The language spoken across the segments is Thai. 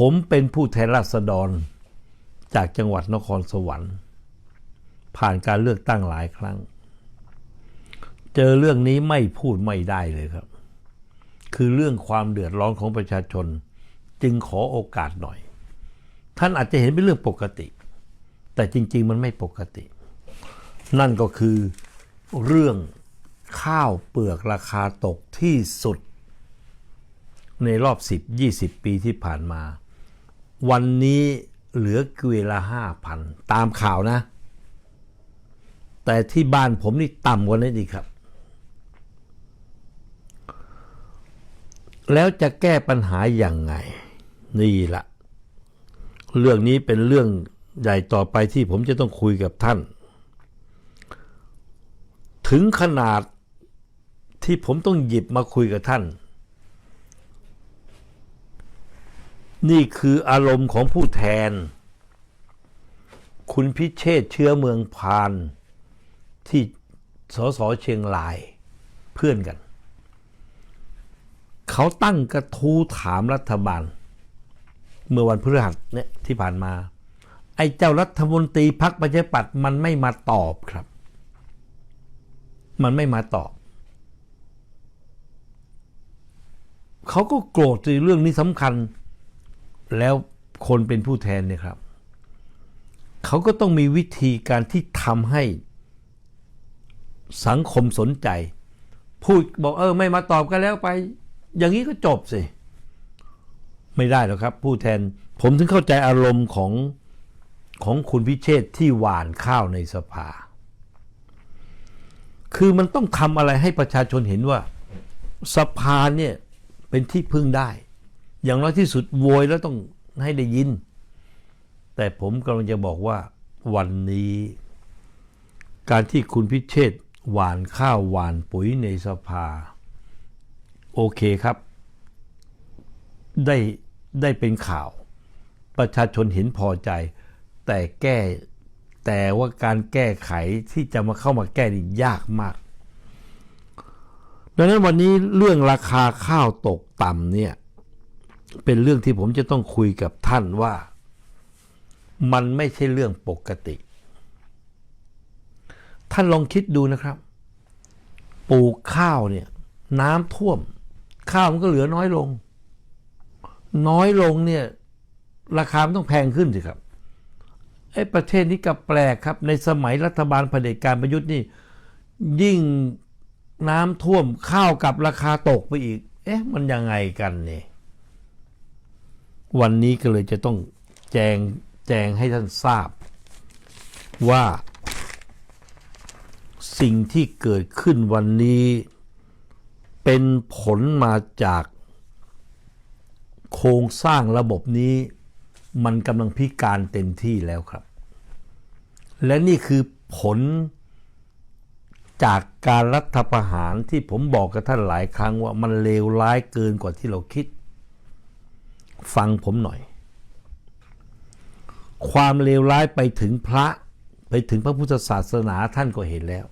ผมเป็นผู้แทนราษฎรจากจังหวัดนครสวรรค์ ผ่านการเลือกตั้งหลายครั้ง เจอเรื่องนี้ไม่พูดไม่ได้เลยครับ คือเรื่องความเดือดร้อนของประชาชน จึงขอโอกาสหน่อย ท่านอาจจะเห็นเป็นเรื่องปกติ แต่จริง ๆ มันไม่ปกติ นั่นก็คือเรื่องข้าวเปลือกราคาตกที่สุด ในรอบ 10-20 ปีที่ผ่านมา วันนี้เหลือเกวียละห้าพันตามข่าวนะ แต่ที่บ้านผมนี่ต่ำกว่านั้นอีกครับ แล้วจะแก้ปัญหาอย่างไง นี่ละเรื่องนี้เป็นเรื่องใหญ่ต่อไปที่ผมจะต้องคุยกับท่าน ถึงขนาดที่ผมต้องหยิบมาคุยกับท่าน นี่คืออารมณ์ของผู้แทน คุณพิเชษเชื้อเมืองพาน ที่สสเชียงรายเพื่อนกัน เขาตั้งกระทู้ถามรัฐบาล เมื่อวันพฤหัสเนี่ยที่ผ่านมา ไอ้เจ้ารัฐมนตรีพักประชาธิปัตย์มันไม่มาตอบครับ มันไม่มาตอบเขาก็โกรธในเรื่องนี้สำคัญ แล้วคนเป็นผู้แทนเนี่ยครับเขาก็ต้องมีวิธีการที่ทำให้สังคมสนใจ พูดบอกเออไม่มาตอบกันแล้วไป อย่างนี้ก็จบสิไม่ได้หรอกครับ ผู้แทนผมถึงเข้าใจอารมณ์ของของคุณพิเชษที่หวานข้าวในสภา คือมันต้องทำอะไรให้ประชาชนเห็นว่า สภาเนี่ยเป็นที่พึ่งได้ อย่างน้อยที่สุดโวยแล้วต้องให้ได้ยิน แต่ผมกำลังจะบอกว่าวันนี้ การที่คุณพิเชษหวานข้าวหวานปุ๋ยในสภา โอเคครับ ได้ได้เป็นข่าว ประชาชนเห็นพอใจ แต่แก้แต่ว่าการแก้ไขที่จะมาเข้ามาแก้นี่ยากมาก ดังนั้นวันนี้เรื่องราคาข้าวตกต่ำเนี่ย เป็นเรื่องที่ผมจะต้องคุยกับท่านว่า มันไม่ใช่เรื่องปกติ ท่านลองคิดดูนะครับ ปลูกข้าวเนี่ย น้ำท่วม ข้าวมันก็เหลือน้อยลง น้อยลงเนี่ย ราคามันต้องแพงขึ้นสิครับไอ้ประเทศนี้กับแปลกครับ ในสมัยรัฐบาลเผด็จการประยุทธ์นี่ ยิ่งน้ำท่วมข้าวกับราคาตกไปอีก เอ๊ะ มันยังไงกันเนี่ย วันนี้ก็เลยจะต้องแจงแจงให้ท่านทราบ ว่า สิ่งที่เกิดขึ้นวันนี้ เป็นผลมาจาก โครงสร้างระบบนี้ มันกำลังพิการเต็มที่แล้วครับ และนี่คือผลจากการรัฐประหารที่ผมบอกกับท่านหลายครั้งว่ามันเลวร้ายเกินกว่าที่เราคิด ฟังผมหน่อย ความเลวร้ายไปถึงพระไปถึงพระพุทธศาสนาท่านก็เห็นแล้ว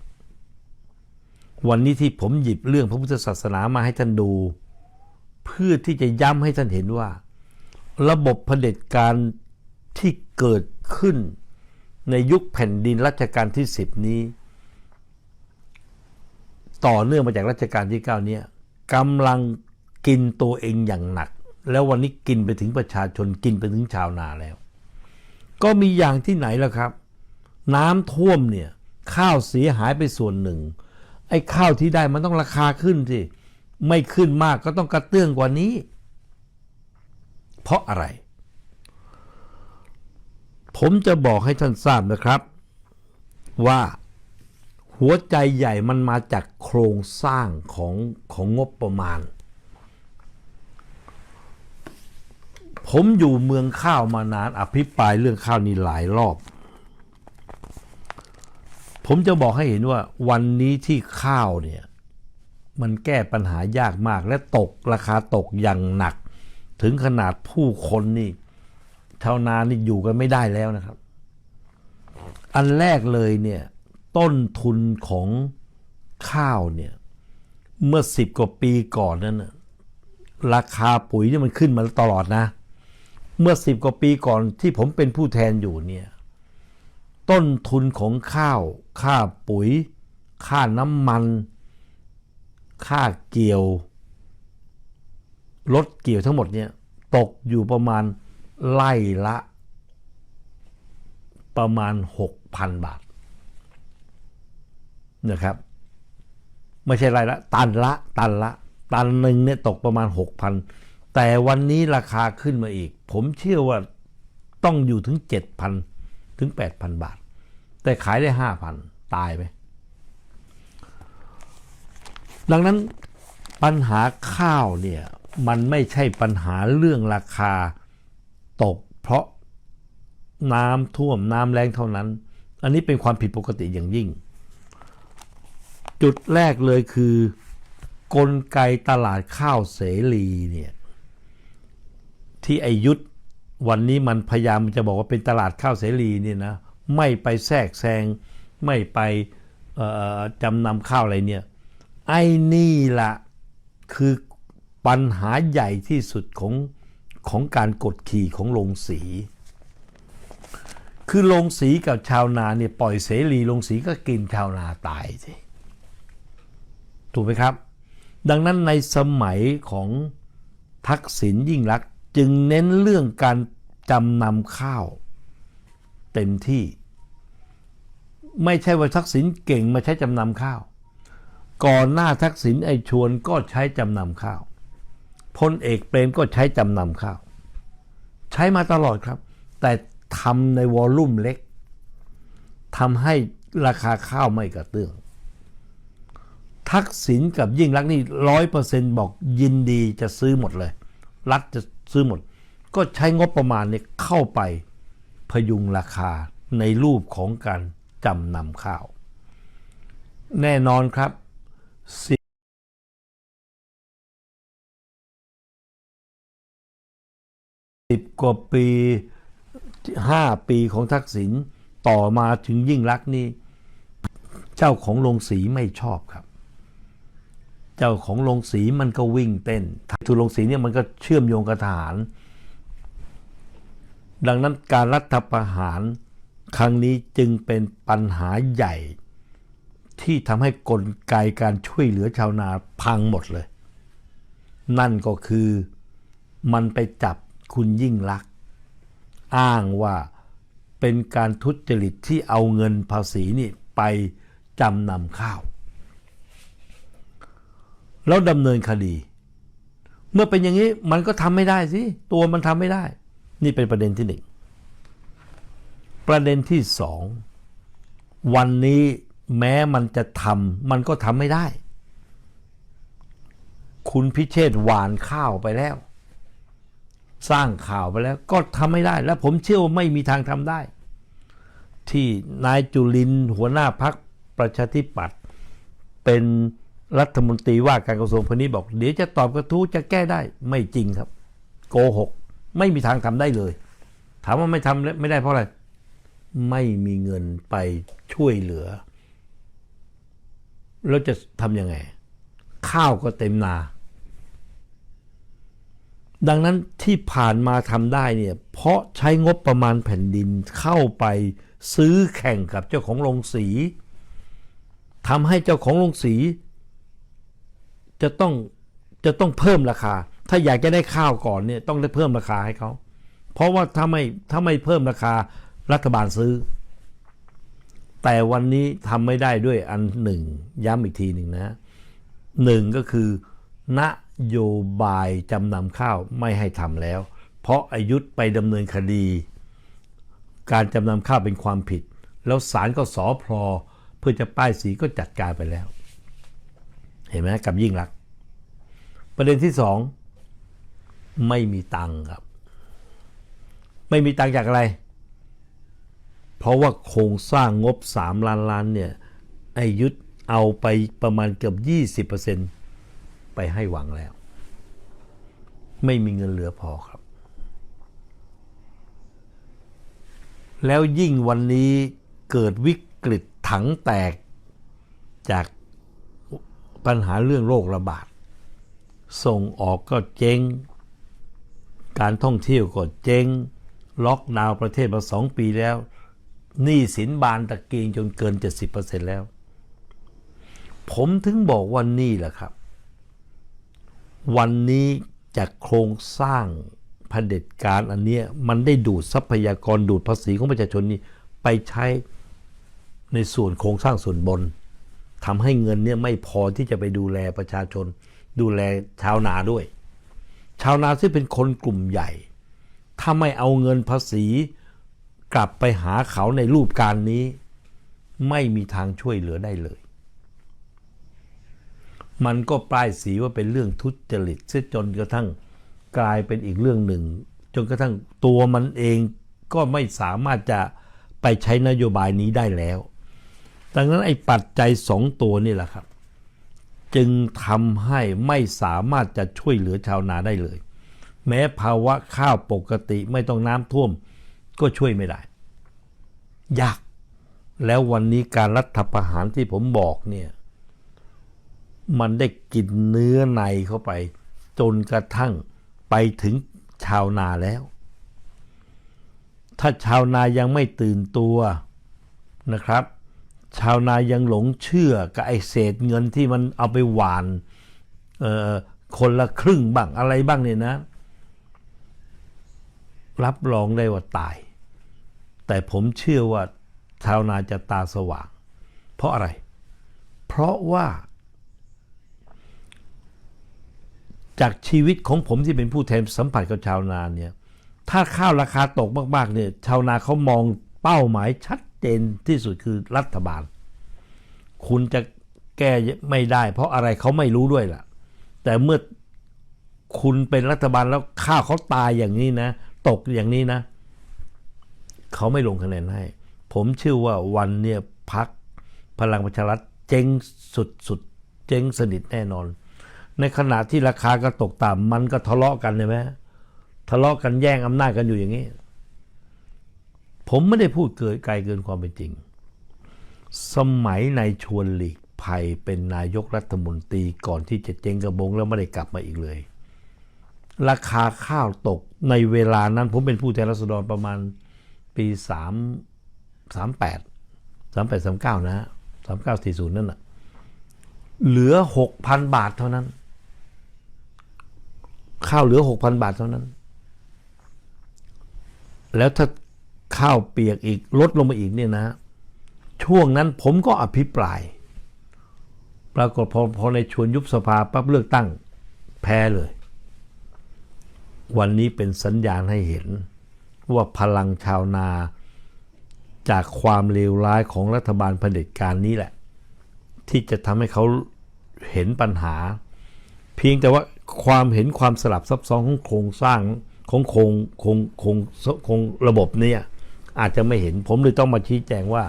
วันนี้ที่ผมหยิบเรื่องพระพุทธศาสนามาให้ท่านดู เพื่อที่จะย้ำให้ท่านเห็นว่า ระบบเผด็จการที่เกิดขึ้นในยุคแผ่นดินรัชกาลที่สิบนี้ ต่อเนื่องมาจากรัชกาลที่เก้านี้กำลังกินตัวเองอย่างหนัก แล้ววันนี้กินไปถึงประชาชนกินไปถึงชาวนาแล้ว ก็มีอย่างที่ไหนล่ะครับ น้ำท่วมเนี่ย ข้าวเสียหายไปส่วนหนึ่ง ไอ้ข้าวที่ได้มันต้องราคาขึ้นสิไม่ขึ้นมากก็ต้องกระเตื้องกว่านี้ เพราะอะไร ผมจะบอกให้ท่านทราบนะครับ ว่าหัวใจใหญ่มันมาจากโครงสร้างของของงบประมาณ ผมอยู่เมืองข้าวมานานอภิปรายเรื่องข้าวนี่หลายรอบ ผมจะบอกให้เห็นว่าวันนี้ที่ข้าวเนี่ย มันแก้ปัญหายากมากและตกราคาตกอย่างหนัก ถึงขนาดผู้คนนี่ชาวนานี่อยู่กันไม่ได้แล้วนะครับ อันแรกเลยเนี่ย ต้นทุนของข้าวเนี่ย เมื่อสิบกว่าปีก่อนนั้นราคาปุ๋ยเนี่ยมันขึ้นมาตลอดนะ เมื่อสิบกว่าปีก่อนที่ผมเป็นผู้แทนอยู่เนี่ยต้นทุนของข้าว ค่าปุ๋ย ค่าน้ำมัน ค่าเกี่ยวรถเกี่ยวทั้งหมดเนี่ยตกอยู่ประมาณไล่ละ ประมาณ 6,000 บาทนะครับไม่ใช่ไร่ละ ตันละ ตันละ ตันหนึ่งเนี่ยตกประมาณ 6,000 แต่วันนี้ราคาขึ้นมาอีกผมเชื่อว่าต้องอยู่ถึง 7,000 ถึง 8,000 บาท แต่ขายได้ 5,000 ตายไหมดังนั้นปัญหาข้าวเนี่ย มันไม่ใช่ปัญหาเรื่องราคาตก เพราะน้ำท่วมน้ำแรงเท่านั้น อันนี้เป็นความผิดปกติอย่างยิ่ง จุดแรกเลยคือกลไกตลาดข้าวเสรีเนี่ย ที่ไอยุทธวันนี้มันพยายามจะบอกว่าเป็นตลาดข้าวเสรีเนี่ยนะไม่ไปแทรกแซง ไม่ไปจำนำข้าวอะไรเนี่ยไอ้นี่ละคือปัญหาใหญ่ที่สุดของของการกดขี่ของโรงสี คือโรงสีกับชาวนาเนี่ยปล่อยเสรีโรงสีก็กินชาวนาตายสิถูกไหมครับ ดังนั้นในสมัยของทักษิณยิ่งรัก จึงเน้นเรื่องการจำนำข้าว เต็มที่ ไม่ใช่ว่าทักษิณเก่งมาใช้จำนำข้าว ก่อนหน้าทักษิณไอชวนก็ใช้จำนำข้าวพลเอกเปรมก็ใช้จำนำข้าว ใช้มาตลอดครับ แต่ทำในวอลลุ่มเล็กทำให้ราคาข้าวไม่กระเตื้อง ทักษิณกับยิ่งรักนี่ร้อยเปอร์เซ็นต์บอกยินดีจะซื้อหมดเลย รัฐจะซื้อหมด ก็ใช้งบประมาณเนี่ยเข้าไปพยุงราคาในรูปของการจำนำข้าว แน่นอนครับสิบกว่าปีห้าปีของทักษิณต่อมาถึงยิ่งรักนี่ เจ้าของโรงสีไม่ชอบครับ เจ้าของโรงสีมันก็วิ่งเต้นทุนโรงสีเนี่ยมันก็เชื่อมโยงกับทหาร ดังนั้นการรัฐประหารครั้งนี้จึงเป็นปัญหาใหญ่ ที่ทำให้กลไกการช่วยเหลือชาวนาพังหมดเลย นั่นก็คือมันไปจับคุณยิ่งลักษณ์อ้างว่าเป็นการทุจริตที่เอาเงินภาษีนี่ไปจำนำข้าว แล้วดำเนินคดี เมื่อเป็นอย่างนี้มันก็ทำไม่ได้สิ ตัวมันทำไม่ได้ นี่เป็นประเด็นที่หนึ่งประเด็นที่สองวันนี้แม้มันจะทำมันก็ทำไม่ได้ คุณพิเชษหวานข้าวไปแล้ว สร้างข่าวไปแล้วก็ทำไม่ได้ และผมเชื่อว่าไม่มีทางทำได้ ที่นายจุลินหัวหน้าพักประชาธิปัตย์เป็น รัฐมนตรีว่าการกระทรวงพาณิชย์บอก เดี๋ยวจะตอบกระทู้จะแก้ได้ไม่จริงครับ โกหก ไม่มีทางทำได้เลย ถามว่าไม่ทำไม่ได้เพราะอะไร ไม่มีเงินไปช่วยเหลือ แล้วจะทำยังไง ข้าวก็เต็มนา ดังนั้นที่ผ่านมาทำได้เนี่ย เพราะใช้งบประมาณแผ่นดินเข้าไปซื้อแข่งกับเจ้าของโรงสีทำให้เจ้าของโรงสี จะต้องจะต้องเพิ่มราคา ถ้าอยากจะได้ข้าวก่อนเนี่ยต้องได้เพิ่มราคาให้เขาเพราะว่าถ้าไม่ถ้าไม่เพิ่มราคารัฐบาลซื้อ แต่วันนี้ทำไม่ได้ด้วยอันหนึ่ง ย้ำอีกทีหนึ่งนะหนึ่งก็คือนโยบายจำนำข้าวไม่ให้ทำแล้ว เพราะอายุธไปดำเนินคดี การจำนำข้าวเป็นความผิด แล้วศาลก็สอพลอเพื่อจะป้ายสีก็จัดการไปแล้ว เห็นไหมกับยิ่งรัก ประเด็นที่สองไม่มีตังค์ครับ ไม่มีตังค์จากอะไร เพราะว่าโครงสร้างงบ 3 ล้านล้านเนี่ยไอยุทธเอาไปประมาณเกือบ 20%ไปให้หวังแล้ว ไม่มีเงินเหลือพอครับ แล้วยิ่งวันนี้เกิดวิกฤตถังแตกจาก ปัญหาเรื่องโรคระบาด ส่งออกก็เจ๊ง การท่องเที่ยวก็เจ๊ง ล็อกดาวน์ประเทศมาสองปีแล้วหนี้สินบานตะเกียงจนเกิน 70%แล้ว ผมถึงบอกว่านี่แหละครับ วันนี้จากโครงสร้างเผด็จการอันเนี้ยมันได้ดูดทรัพยากรดูดภาษีของประชาชนนี่ไปใช้ในส่วนโครงสร้างส่วนบน ทำให้เงินเนี่ยไม่พอที่จะไปดูแลประชาชน ดูแลชาวนาด้วย ชาวนาที่เป็นคนกลุ่มใหญ่ ถ้าไม่เอาเงินภาษีกลับไปหาเขาในรูปการนี้ ไม่มีทางช่วยเหลือได้เลย มันก็ป้ายสีว่าเป็นเรื่องทุจริตเสียจนกระทั่งกลายเป็นอีกเรื่องหนึ่ง จนกระทั่งตัวมันเองก็ไม่สามารถจะไปใช้นโยบายนี้ได้แล้ว ดังนั้นไอ้ปัจจัยสองตัวนี่แหละครับ จึงทำให้ไม่สามารถจะช่วยเหลือชาวนาได้เลย แม้ภาวะข้าวปกติไม่ต้องน้ำท่วม ก็ช่วยไม่ได้ ยาก แล้ววันนี้การรัฐประหารที่ผมบอกเนี่ย มันได้กินเนื้อในเข้าไป จนกระทั่งไปถึงชาวนาแล้ว ถ้าชาวนายังไม่ตื่นตัวนะครับ ชาวนายังหลงเชื่อกับไอ้เศษเงินที่มันเอาไปหวานคนละครึ่งบ้างอะไรบ้างเนี่ยนะ รับรองได้ว่าตาย แต่ผมเชื่อว่าชาวนาจะตาสว่าง เพราะอะไร เพราะว่า จากชีวิตของผมที่เป็นผู้แทนสัมผัสกับชาวนาเนี่ยถ้าข้าวราคาตกมากๆเนี่ยชาวนาเขามองเป้าหมายชัด เจนที่สุดคือรัฐบาล คุณจะแก้ไม่ได้ เพราะอะไรเขาไม่รู้ด้วยล่ะ แต่เมื่อคุณเป็นรัฐบาลแล้วข้าเขาตายอย่างนี้นะ ตกอย่างนี้นะ เขาไม่ลงคะแนนให้ ผมเชื่อว่าวันเนี่ยพักพลังประชารัฐเจ๊งสุดสุดๆเจ๊งสนิทแน่นอน ในขณะที่ราคาก็ตกต่ำมันก็ทะเลาะกันใช่ไหมทะเลาะกันแย่งอำนาจกันอยู่อย่างนี้ ผมไม่ได้พูดเกินไกลเกินความเป็นจริง สมัยในายชวนหลีกภัยเป็นนายกรัฐมนตรีก่อนที่จะเจ๊งกระบงแล้วไม่ได้กลับมาอีกเลย ราคาข้าวตกในเวลานั้นผมเป็นผู้แทนรัษฎรประมาณปีสามสามแปดสามแปดสามเก้านะฮะสามเก้าสี่ศูนย์นั่นน่ะเหลือหกพันบาทเท่านั้น ข้าวเหลือหกพันบาทเท่านั้น แล้วถ้า ข้าวเปียกอีกลดลงมาอีกเนี่ยนะ ช่วงนั้นผมก็อภิปราย ปรากฏพอพอในชวนยุบสภาปั๊บเลือกตั้งแพ้เลย วันนี้เป็นสัญญาณให้เห็น ว่าพลังชาวนาจากความเลวร้ายของรัฐบาลเผด็จการนี้แหละ ที่จะทำให้เขาเห็นปัญหา เพียงแต่ว่าความเห็นความสลับซับซ้อนของโครงสร้างของโครงโครงโครงโครงระบบเนี่ย อาจจะไม่เห็น ผมเลยต้องมาชี้แจงว่า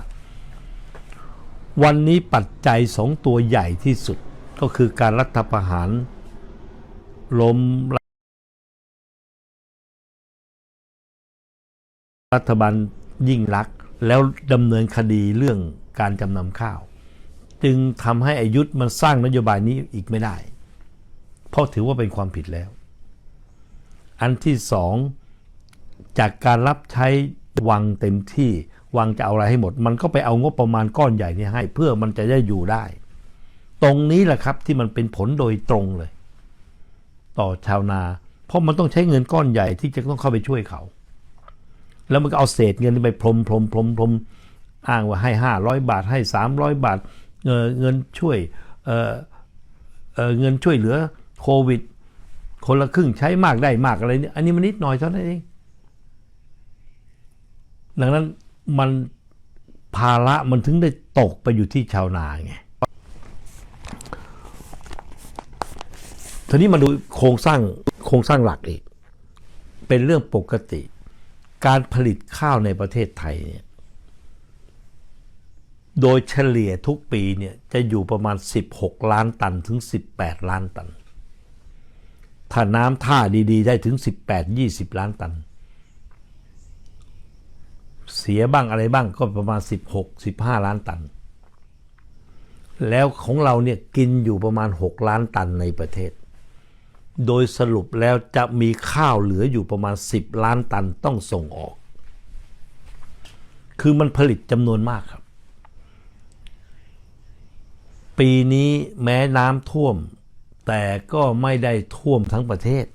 วันนี้ปัจจัยสองตัวใหญ่ที่สุดก็คือการรัฐประหารล้มรัฐบาลยิ่งรัก แล้วดำเนินคดีเรื่องการจำนำข้าว จึงทำให้อายุธมันสร้างนโยบายนี้อีกไม่ได้ เพราะถือว่าเป็นความผิดแล้ว อันที่สองจากการรับใช้ วังเต็มที่วังจะเอาอะไรให้หมด มันก็ไปเอางบประมาณก้อนใหญ่นี้ให้ เพื่อมันจะได้อยู่ได้ ตรงนี้แหละครับที่มันเป็นผลโดยตรงเลย ต่อชาวนา เพราะมันต้องใช้เงินก้อนใหญ่ที่จะต้องเข้าไปช่วยเขา แล้วมันก็เอาเศษเงินไปพรมพรมพรมพรมอ้างว่าให้ห้าร้อยบาทให้สามร้อยบาทเงินช่วยเเงินช่วยเหลือโควิด คนละครึ่งใช้มากได้มากอะไรเนี่ยอันนี้มันนิดหน่อยเท่านั้นเอง ดังนั้นมันภาระมันถึงได้ตกไปอยู่ที่ชาวนาไงทีนี้มาดูโครงสร้างโครงสร้างหลักอีก เป็นเรื่องปกติ การผลิตข้าวในประเทศไทยเนี่ยโดยเฉลี่ยทุกปีเนี่ยจะอยู่ประมาณ 16 ล้านตันถึง 18 ล้านตัน ถ้าน้ำท่าดี ๆ ได้ถึง 18-20 ล้านตัน เสียบ้างอะไรบ้างก็ประมาณ 16-15 ล้านตัน แล้วของเราเนี่ยกินอยู่ประมาณ 6 ล้านตันในประเทศ โดยสรุปแล้วจะมีข้าวเหลืออยู่ประมาณ 10 ล้านตันต้องส่งออก คือมันผลิตจำนวนมากครับ ปีนี้แม้น้ำท่วม แต่ก็ไม่ได้ท่วมทั้งประเทศ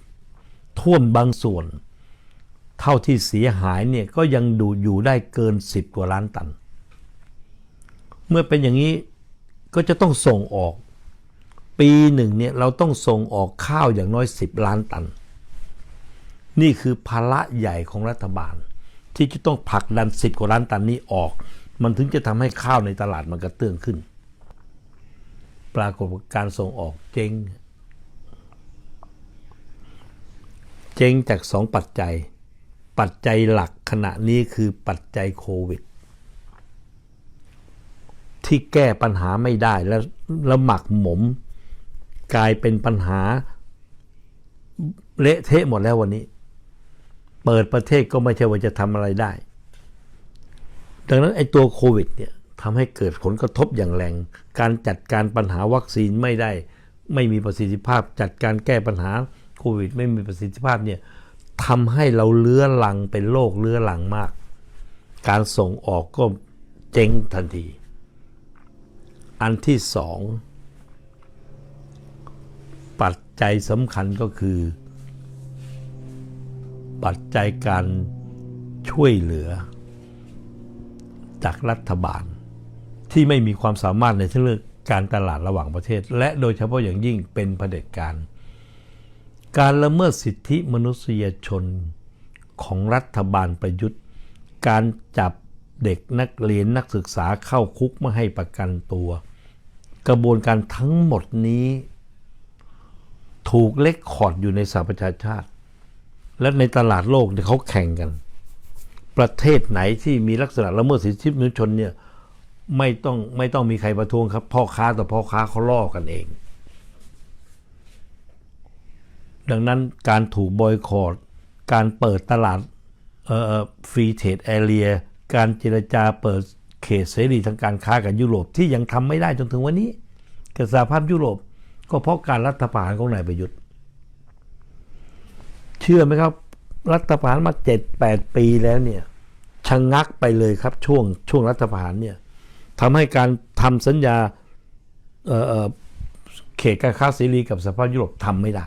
ท่วมบางส่วน เท่าที่เสียหายเนี่ยก็ยังดูอยู่ได้เกิน 10 กว่าล้านตัน เมื่อเป็นอย่างนี้ก็จะต้องส่งออก ปีหนึ่งเนี่ยเราต้องส่งออกข้าวอย่างน้อย 10 ล้านตัน นี่คือภาระใหญ่ของรัฐบาล ที่จะต้องผลักดัน 10 กว่าล้านตันนี้ออก มันถึงจะทำให้ข้าวในตลาดมันกระเตื้องขึ้น ปรากฏการส่งออกเจ๊ง เจ๊งจากสองปัจจัย ปัจจัยหลักขณะนี้คือปัจจัยโควิด ที่แก้ปัญหาไม่ได้แล้วแล้วหมักหมม กลายเป็นปัญหาเละเทะหมดแล้ววันนี้ เปิดประเทศก็ไม่ใช่ว่าจะทำอะไรได้ ดังนั้นไอ้ตัวโควิดเนี่ยทำให้เกิดผลกระทบอย่างแรง การจัดการปัญหาวัคซีนไม่ได้ ไม่มีประสิทธิภาพ จัดการแก้ปัญหาโควิด ไม่มีประสิทธิภาพเนี่ย ทำให้เราเลื้อลังเป็นโรคเลื้อลังมาก การส่งออกก็เจ๊งทันที อันที่สองปัจจัยสำคัญก็คือ ปัจจัยการช่วยเหลือ จากรัฐบาล ที่ไม่มีความสามารถในเรื่องการตลาดระหว่างประเทศ และโดยเฉพาะอย่างยิ่งเป็นเผด็จการ การละเมิดสิทธิมนุษยชนของรัฐบาลประยุทธ์ การจับเด็กนักเรียนนักศึกษาเข้าคุกไม่ให้ประกันตัว กระบวนการทั้งหมดนี้ ถูกเล็กขอดอยู่ในสหประชาชาติ และในตลาดโลกเนี่ยเขาแข่งกัน ประเทศไหนที่มีลักษณะละเมิดสิทธิมนุษยชนเนี่ยไม่ต้องไม่ต้องมีใครประท้วงครับพ่อค้าต่อพ่อค้าเขาล่อกันเอง ดังนั้นการถูกบอยคอรดการเปิดตลาดฟรีเทรดแอเรียการเจรจาเปิดเขตเสรีทางการค้ากับยุโรปที่ยังทำไม่ได้จนถึงวันนี้กับสหภาพยุโรปก็เพราะการรัฐประหารของนายประยุทธ์ เชื่อไหมครับ รัฐประหารมาเจ็ดแปดปีแล้วเนี่ยชะงงักไปเลยครับช่วงช่วงรัฐประหารเนี่ยทำให้การทำสัญญาเเเขตการค้าเสรีกับสหภาพยุโรปทำไม่ได้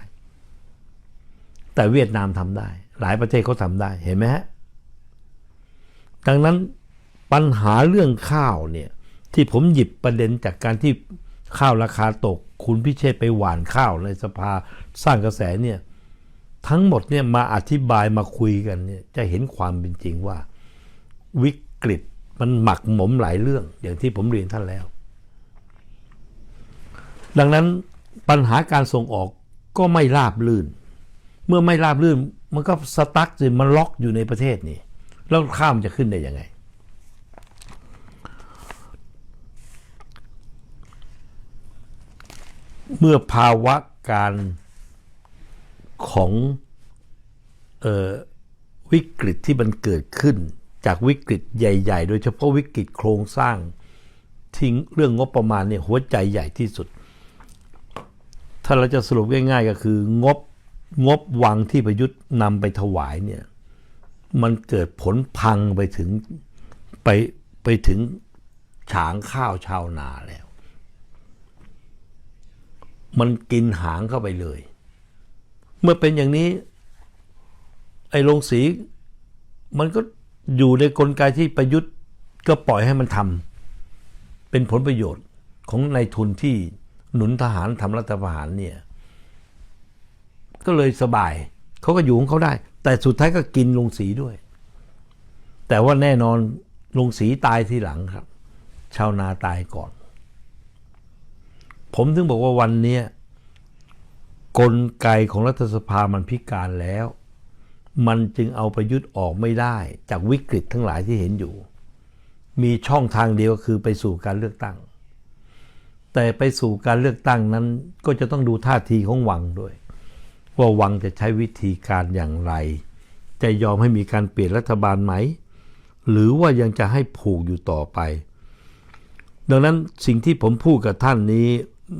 แต่เวียดนามทำได้ หลายประเทศเขาทำได้เห็นไหมฮะดังนั้นปัญหาเรื่องข้าวเนี่ยที่ผมหยิบประเด็นจากการที่ข้าวราคาตก คุณพิเชษไปหวานข้าวในสภาสร้างกระแสเนี่ยทั้งหมดเนี่ยมาอธิบายมาคุยกันเนี่ยจะเห็นความเป็นจริงว่า วิกฤตมันหมักหมมหลายเรื่อง อย่างที่ผมเรียนท่านแล้ว ดังนั้นปัญหาการส่งออกก็ไม่ราบลื่น เมื่อไม่ราบลื่นมันก็สตั๊กสิมันล็อกอยู่ในประเทศนี่แล้วข้ามจะขึ้นได้ยังไง เมื่อภาวะการของออวิกฤตที่มันเกิดขึ้น จากวิกฤตใหญ่ ๆ โดยเฉพาะวิกฤตโครงสร้างทิ้งเรื่องงบประมาณเนี่ยหัวใจใหญ่ที่สุด ถ้าเราจะสรุปง่ายๆก็คืองบ งบวังที่ประยุทธ์นำไปถวายเนี่ยมันเกิดผลพังไปถึงไปไปถึงฉางข้าวชาวนาแล้ว มันกินหางเข้าไปเลย เมื่อเป็นอย่างนี้ ไอ้โรงสี มันก็อยู่ในกลไกที่ประยุทธ์ก็ปล่อยให้มันทำเป็นผลประโยชน์ของนายทุนที่หนุนทหารทำรัฐประหารเนี่ย ก็เลยสบายเขาก็อยู่ของเขาได้ แต่สุดท้ายก็กินลงสีด้วย แต่ว่าแน่นอนลงสีตายทีหลังครับ ชาวนาตายก่อน ผมถึงบอกว่าวันนี้กลไกของรัฐสภามันพิการแล้ว มันจึงเอาประยุทธ์ออกไม่ได้จากวิกฤตทั้งหลายที่เห็นอยู่ มีช่องทางเดียวคือไปสู่การเลือกตั้ง แต่ไปสู่การเลือกตั้งนั้นก็จะต้องดูท่าทีของวังด้วย ว่าวังจะใช้วิธีการอย่างไร จะยอมให้มีการเปลี่ยนรัฐบาลไหม หรือว่ายังจะให้ผูกอยู่ต่อไป ดังนั้นสิ่งที่ผมพูดกับท่านนี้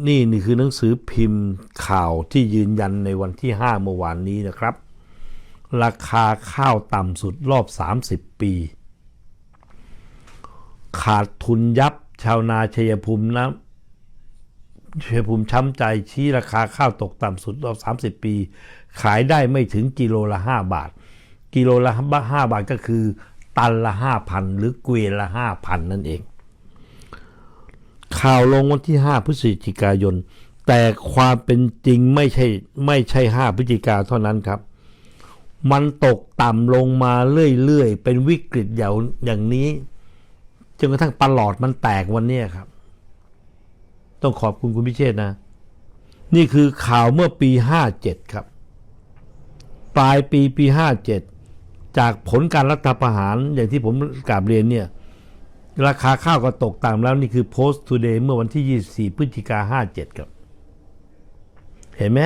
นี่นี่คือหนังสือพิมพ์ข่าวที่ยืนยันในวันที่ 5 เมื่อวานนี้นะครับ ราคาข้าวต่ำสุดรอบ 30 ปี ขาดทุนยับชาวนาชัยภูมินะ ชัยภูมิช้ำใจชี้ราคาข้าวตกต่ำสุดรอบ 30 ปี ขายได้ไม่ถึงกิโลละ 5 บาท กิโลละ 5 บาทก็คือ ตันละ 5,000 หรือเกวียนละ 5,000 นั่นเอง ข่าวลงวันที่ 5 พฤศจิกายน แต่ความเป็นจริงไม่ใช่ไม่ใช่ 5 พฤศจิกาเท่านั้นครับ มันตกต่ำลงมาเรื่อยๆ เป็นวิกฤตอย่างอย่างนี้จนกระทั่งปลอดมันแตกวันนี้ครับ ต้องขอบคุณคุณพิเชษนะ นี่คือข่าวเมื่อปี 57 ครับ ปลายปีปี 57 จากผลการรัฐประหารอย่างที่ผมกราบเรียนเนี่ย ราคาข้าวก็ตกต่ำแล้วนี่คือ Post Today เมื่อวันที่ 24 พฤศจิกา57 ครับ เห็นไหม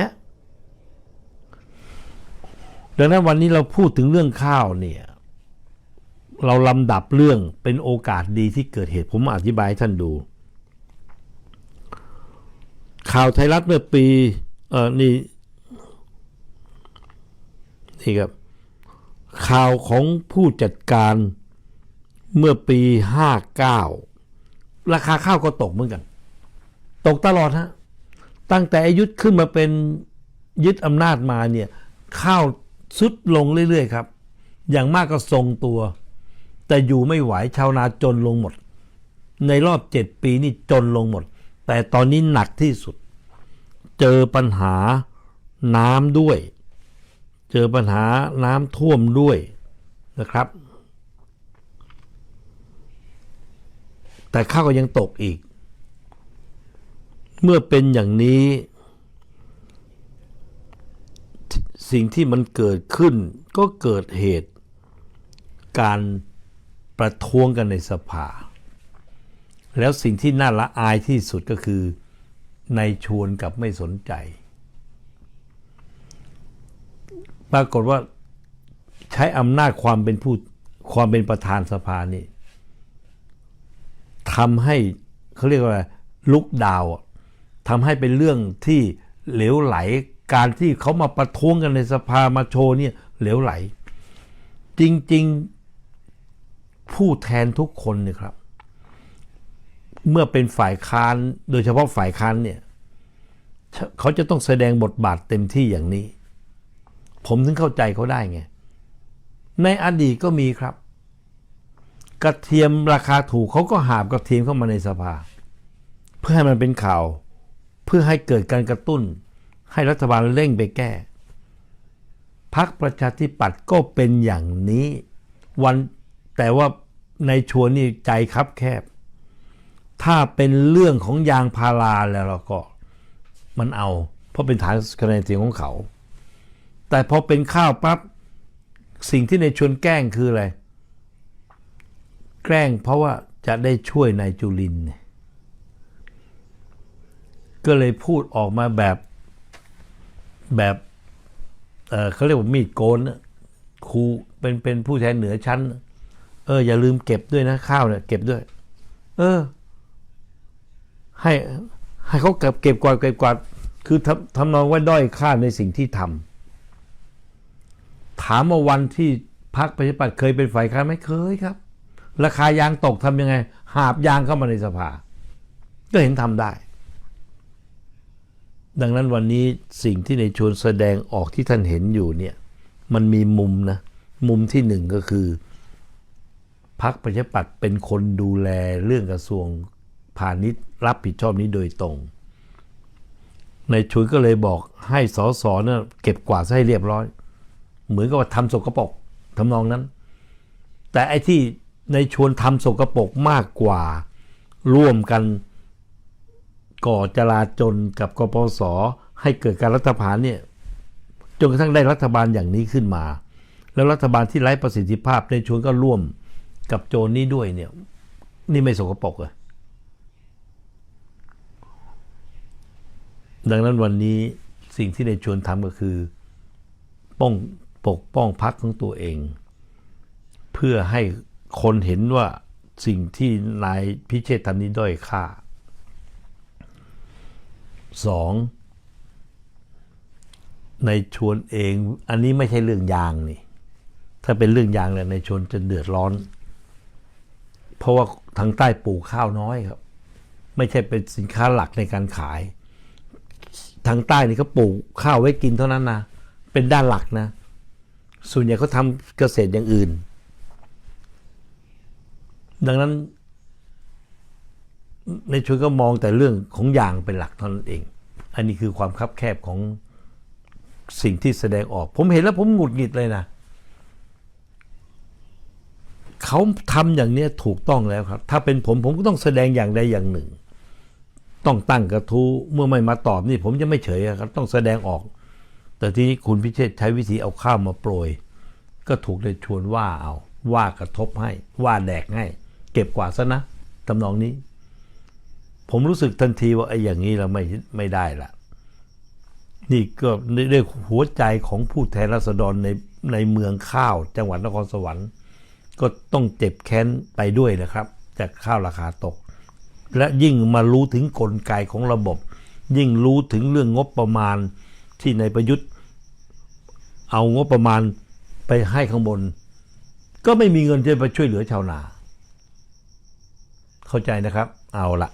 ดังนั้นวันนี้เราพูดถึงเรื่องข้าวเนี่ยเราลำดับเรื่องเป็นโอกาสดีที่เกิดเหตุผมอธิบายให้ท่านดู ข่าวไทยรัฐเมื่อปีเออนี่นี่ครับ ข่าวของผู้จัดการเมื่อปี 59 ราคาข้าวก็ตกเหมือนกัน ตกตลอดฮะ ตั้งแต่อายุธขึ้นมาเป็นยึดอำนาจมาเนี่ย ข้าวสุดลงเรื่อย ๆ ครับ อย่างมากก็ทรงตัว แต่อยู่ไม่ไหวชาวนาจนลงหมด ในรอบเจ็ดปีนี่จนลงหมด แต่ตอนนี้หนักที่สุด เจอปัญหาน้ำด้วย เจอปัญหาน้ำท่วมด้วยนะครับ แต่ข้าวก็ยังตกอีก เมื่อเป็นอย่างนี้ สิ่งที่มันเกิดขึ้นก็เกิดเหตุการประท้วงกันในสภา แล้วสิ่งที่น่าละอายที่สุดก็คือในชวนกับไม่สนใจ ปรากฏว่าใช้อำนาจความเป็นผู้ความเป็นประธานสภานี่ทำให้เขาเรียกว่าลุกดาวทำให้เป็นเรื่องที่เหลวไหลการที่เขามาประท้วงกันในสภามาโชว์เนี่ยเหลวไหล จริง ๆ ผู้แทนทุกคนเนี่ยครับ เมื่อเป็นฝ่ายค้านโดยเฉพาะฝ่ายค้านเนี่ยเขาจะต้องแสดงบทบาทเต็มที่อย่างนี้ ผมถึงเข้าใจเขาได้ไง ในอดีตก็มีครับ กระเทียมราคาถูกเขาก็หาบกระเทียมเข้ามาในสภา เพื่อให้มันเป็นข่าว เพื่อให้เกิดการกระตุ้น ให้รัฐบาลเร่งไปแก้พักประชาธิปัตย์ก็เป็นอย่างนี้ วันแต่ว่าในชวนนี่ใจคับแคบ ถ้าเป็นเรื่องของยางพาราแล้วเราก็มันเอา เพราะเป็นฐานคะแนนเสียงของเขา แต่พอเป็นข้าวปั๊บสิ่งที่ในชวนแกล้งคืออะไร แกล้งเพราะว่าจะได้ช่วยนายจุลิน ก็เลยพูดออกมาแบบแบบเเขาเรียกว่ามีดโกนครูเป็นเป็นผู้แทนเหนือชั้น เอออย่าลืมเก็บด้วยนะข้าวเนี่ยเก็บด้วย เออ ให้ให้เขาเก็บเก็บกวาดเก็บกวาดคือทำทำนองว่าด้อยค่าในสิ่งที่ทำถามว่าวันที่พักประชาธิปัตย์เคยเป็นฝ่ายค้านไหมเคยครับ ราคายางตกทำยังไง หาบยางเข้ามาในสภา ก็เห็นทำได้ ดังนั้นวันนี้สิ่งที่ในชวนแสดงออกที่ท่านเห็นอยู่เนี่ย มันมีมุมนะ มุมที่หนึ่งก็คือพักประชาธิปัตย์เป็นคนดูแลเรื่องกระทรวง พาณิชย์รับผิดชอบนี้โดยตรง ในชุยก็เลยบอกให้สสเนี่ยเก็บกวาดให้เรียบร้อย เหมือนกับว่าทำสกปรกทำนองนั้น แต่ไอ้ที่ในชวนทำสกปรกมากกว่าร่วมกันก่อจลาจลกับกปสให้เกิดการรัฐประหารเนี่ยจนกระทั่งได้รัฐบาลอย่างนี้ขึ้นมา แล้วรัฐบาลที่ไร้ประสิทธิภาพในชวนก็ร่วมกับโจรนี้ด้วยเนี่ย นี่ไม่สกปรกเล ดังนั้นวันนี้สิ่งที่ในชวนทำก็คือ ป้องปกป้องพักของตัวเอง เพื่อให้คนเห็นว่าสิ่งที่นายพิเชษทำนี้ด้อยค่าสองในชวนเอง อันนี้ไม่ใช่เรื่องยางนี่ ถ้าเป็นเรื่องยางเลยในชวนจะเดือดร้อน เพราะว่าทางใต้ปลูกข้าวน้อยครับ ไม่ใช่เป็นสินค้าหลักในการขาย ทางใต้นี่เขาปลูกข้าวไว้กินเท่านั้นนะเป็นด้านหลักนะ ส่วนใหญ่เขาทำเกษตรอย่างอื่น ดังนั้น ในชวนก็มองแต่เรื่องของยางเป็นหลักเท่านั้นเอง อันนี้คือความคับแคบของสิ่งที่แสดงออก ผมเห็นแล้วผมหงุดหงิดเลยนะเขาทำอย่างนี้ถูกต้องแล้วครับ ถ้าเป็นผมผมก็ต้องแสดงอย่างใดอย่างหนึ่ง ต้องตั้งกระทู้เมื่อไม่มาตอบนี่ ผมจะไม่เฉยครับต้องแสดงออก แต่ทีนี้คุณพิเชษใช้วิธีเอาข้าวมาโปรย ก็ถูกเลยชวนว่าเอา ว่ากระทบให้ ว่าแดกให้ เก็บกว่าซะนะทำนองนี้ ผมรู้สึกทันทีว่าไอ้อย่างนี้เราไม่ไม่ได้ละนี่ก็ด้วยหัวใจของผู้แทนราษฎรในในเมืองข้าว จังหวัดนครสวรรค์ ก็ต้องเจ็บแค้นไปด้วยนะครับ จากข้าวราคาตก และยิ่งมารู้ถึงกลไกของระบบ ยิ่งรู้ถึงเรื่องงบประมาณที่ในประยุทธ์ เอางบประมาณไปให้ข้างบน ก็ไม่มีเงินจะไปช่วยเหลือชาวนา เข้าใจนะครับ เอาละ